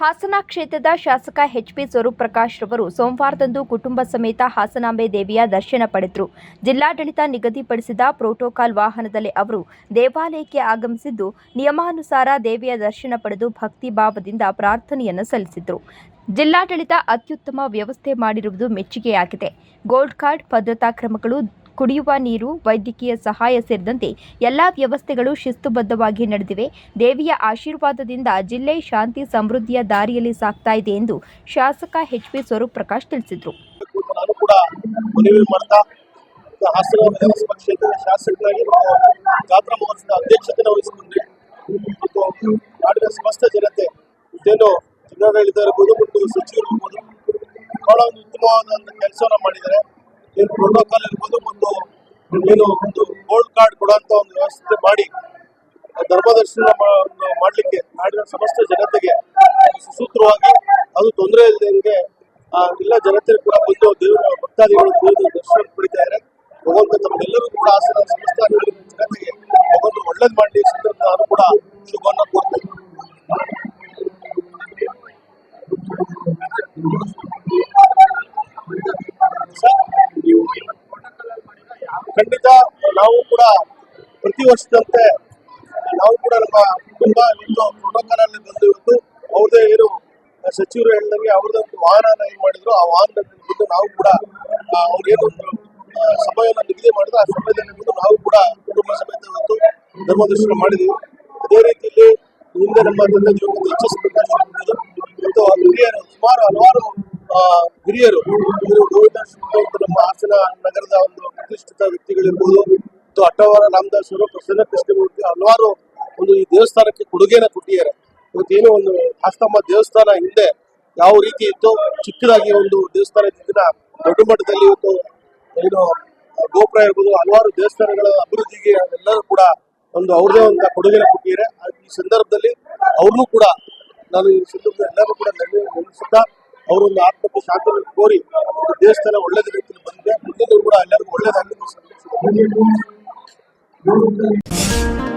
ಹಾಸನ ಕ್ಷೇತ್ರದ ಶಾಸಕ ಎಚ್ಪಿ ಸ್ವರೂಪ್ ಪ್ರಕಾಶ್ ರವರು ಸೋಮವಾರದಂದು ಕುಟುಂಬ ಸಮೇತ ಹಾಸನಾಂಬೆ ದೇವಿಯ ದರ್ಶನ ಪಡೆದರು. ಜಿಲ್ಲಾಡಳಿತ ನಿಗದಿಪಡಿಸಿದ ಪ್ರೋಟೋಕಾಲ್ ವಾಹನದಲ್ಲಿ ಅವರು ದೇವಾಲಯಕ್ಕೆ ಆಗಮಿಸಿದ್ದು, ನಿಯಮಾನುಸಾರ ದೇವಿಯ ದರ್ಶನ ಪಡೆದು ಭಕ್ತಿ ಭಾವದಿಂದ ಪ್ರಾರ್ಥನೆಯನ್ನು ಸಲ್ಲಿಸಿದರು. ಜಿಲ್ಲಾಡಳಿತ ಅತ್ಯುತ್ತಮ ವ್ಯವಸ್ಥೆ ಮಾಡಿರುವುದು ಮೆಚ್ಚುಗೆಯಾಗಿದೆ. ಗೋಲ್ಡ್ ಕಾರ್ಡ್, ಭದ್ರತಾ ಕ್ರಮಗಳು ಕುಡಿಯುವ ನೀರು, ವೈದ್ಯಕೀಯ ಸಹಾಯ ಸೇರಿದಂತೆ ಎಲ್ಲಾ ವ್ಯವಸ್ಥೆಗಳು ಶಿಸ್ತುಬದ್ಧವಾಗಿ ನಡೆದಿವೆ. ದೇವಿಯ ಆಶೀರ್ವಾದದಿಂದ ಜಿಲ್ಲೆ ಶಾಂತಿ ಸಮೃದ್ಧಿಯ ದಾರಿಯಲ್ಲಿ ಸಾಗ್ತಾ ಇದೆ ಎಂದು ಶಾಸಕ ಎಚ್ ಪಿ ಸ್ವರೂಪ್ ಪ್ರಕಾಶ್ ತಿಳಿಸಿದರು ಸಮಸ್ತ ಜನತೆ ಜಿಲ್ಲಾಡಳಿತ ಇರ್ಬೋದು ಮತ್ತು ಸಚಿವರು ಇರ್ಬೋದು ಬಹಳ ಒಂದು ಉತ್ತಮವಾದಂಥ ಕೆಲಸವನ್ನ ಮಾಡಿದ್ದಾರೆ. ಏನು ಪ್ರೋಟೋಕಾಲ್ ಇರ್ಬೋದು, ಒಂದು ಏನು ಒಂದು ಗೋಲ್ಡ್ ಕಾರ್ಡ್ ಕೊಡುವಂತ ಒಂದು ವ್ಯವಸ್ಥೆ ಮಾಡಿ ಧರ್ಮದರ್ಶನ ಮಾಡಲಿಕ್ಕೆ ನಾಡಿನ ಸಮಸ್ತ ಜನತೆಗೆ ಸುಸೂತ್ರವಾಗಿ ಅದು ತೊಂದರೆ ಇಲ್ಲದಂಗೆ ಎಲ್ಲ ಜನತೆ ಕೂಡ ಬಂದು ದೇವರ ಭಕ್ತಾದಿಗಳು ಬಂದು ದರ್ಶನ ಪಡಿತಾರೆ ಭಗವಂತ ತಮ್ಮೆಲ್ಲರೂ ಕೂಡ ಆಸನ ಸಮಸ್ತ ಜನತೆಗೆ ಭಗವಂತ ಒಳ್ಳೇದು ಮಾಡಲಿ ಈ ಸಂದರ್ಭ ಕೂಡ ಶುಭವನ್ನ ಕೋರ್ತೇನೆ ನಾವು ಕೂಡ ಪ್ರತಿ ವರ್ಷದಂತೆ ನಾವು ಕೂಡ ನಮ್ಮ ಕುಟುಂಬ ಇಲ್ಲ ಅಲ್ಲಿ ಬಂದು ಇವತ್ತು ಅವ್ರದೇ ಏನು ಸಚಿವರು ಹೇಳಿದಂಗೆ ಅವ್ರದೇ ಒಂದು ವಾಹನ ಏನ್ ಮಾಡಿದ್ರು. ಆ ವಾಹನದಲ್ಲಿ ಬಂದು ನಾವು ಕೂಡ ಅವ್ರೇನು ಸಮಯವನ್ನು ನಿಗದಿ ಮಾಡಿದ್ರು. ಆ ಸಮಯದಲ್ಲಿ ಬಂದು ನಾವು ಕೂಡ ಕುಟುಂಬ ಸಮೇತ ಇವತ್ತು ಧರ್ಮದರ್ಶನ ಮಾಡಿದೀವಿ. ಅದೇ ರೀತಿಯಲ್ಲಿ ಮುಂದೆ ನಮ್ಮ ತಂದೆ ಜೀವನದಲ್ಲಿ ಎಚ್ ಮತ್ತು ಹಿರಿಯರು, ಸುಮಾರು ಹಲವಾರು ಹಿರಿಯರು ಇವರು ಗೋವಿಂದ ನಮ್ಮ ಹಾಸನ ನಗರದ ಒಂದು ಪ್ರತಿಷ್ಠಿತ ವ್ಯಕ್ತಿಗಳಿರ್ಬೋದು. ಮತ್ತು ಅಟ್ಟವರ ರಾಮದಾಸ್ ಅವರು ಪ್ರಸನ್ನ ಕೃಷ್ಣಮೂರ್ತಿ ಹಲವಾರು ಒಂದು ಈ ದೇವಸ್ಥಾನಕ್ಕೆ ಕೊಡುಗೆನ ಕೊಟ್ಟಿದ್ದಾರೆ. ಇವತ್ತೇನು ಒಂದು ಆಸ್ತಮ್ಮ ದೇವಸ್ಥಾನ ಹಿಂದೆ ಯಾವ ರೀತಿ ಇತ್ತು ಚಿಕ್ಕದಾಗಿ ಒಂದು ದೇವಸ್ಥಾನ ಇದ್ದಿದ್ದ ದೊಡ್ಡ ಮಟ್ಟದಲ್ಲಿ ಇವತ್ತು ಏನು ಗೋಪುರ ಇರ್ಬೋದು, ಹಲವಾರು ದೇವಸ್ಥಾನಗಳ ಅಭಿವೃದ್ಧಿಗೆ ಎಲ್ಲರೂ ಕೂಡ ಒಂದು ಅವ್ರದೇ ಒಂದು ಕೊಡುಗೆನ ಕೊಟ್ಟಿದ್ದಾರೆ. ಈ ಸಂದರ್ಭದಲ್ಲಿ ಅವ್ರನ್ನೂ ಕೂಡ ನಾನು ಈ ಸಂದರ್ಭದಲ್ಲಿ ಎಲ್ಲರೂ ಕೂಡ ನೆನೆಸುತ್ತಾ ಅವರೊಂದು ಆತ್ಮಕ್ಕೆ ಶಾಂತಿ ಕೋರಿ ದೇವಸ್ಥಾನ ಒಳ್ಳೆದ ರೀತಿಯಲ್ಲಿ ಬಂದಿದೆ. ಮುಂದಿನ ಕೂಡ ಎಲ್ಲರಿಗೂ ಒಳ್ಳೇದಾಗಲಿ 呜。